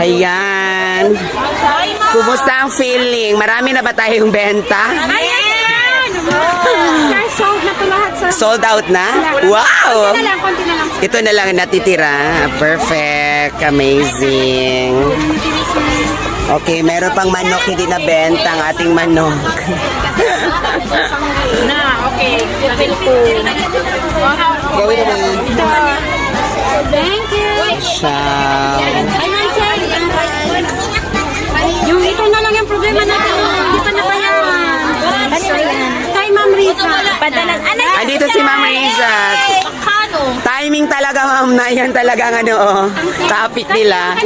Ayan. Kumusta ang feeling? Marami na ba tayong benta? Ayan! Sold na to lahat. Sold out na? Wow! Ito na lang ang natitira. Perfect. Amazing. Okay, meron pang manok hindi na benta ang ating manok. Level 2. Gawin naman. Thank you. Ciao. Yung ito na lang yung problema natin. Hindi pa nabayaran. Kay Ma'am Rita. Padalan. Ano? Andito si Ma'am Riza. Timing talaga, ma'am, na yan talaga ang ano, oh, topic nila.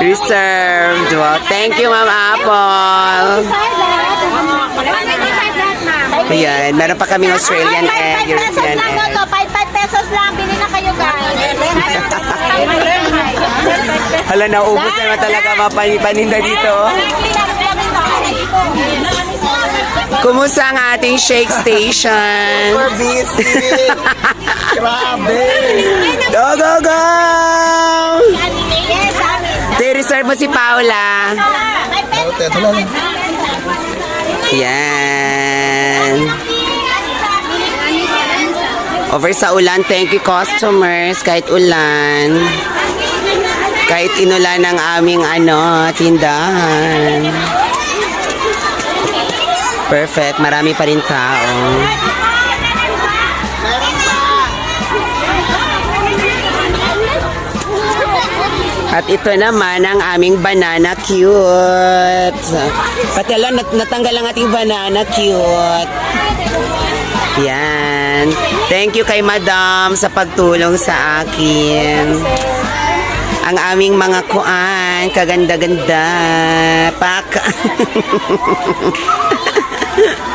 Reserved. Wow. Thank you, Ma'am Apple. Ayan, meron pa kaming Australian egg, European egg. 5 pesos lang, bili na kayo guys. Hala, naubos na naman talaga mga pani- paninda dito. Kumusta ang ating shake station? Super busy. Grabe. Go, go, go! Yes, amin. reserve mo si Paula. 5 pesos. Ito, ito lang. Yan. Over sa ulan, thank you customers. Kahit ulan. Kahit inulan ng aming ano, tindahan. Perfect. Marami pa rin tao. At ito naman ang aming banana cute. Pati lang, nat- natanggal ang ating banana cute. Yan. Thank you kay Madam sa pagtulong sa akin. Ang aming mga kuan, kaganda-ganda. Pak. Yeah.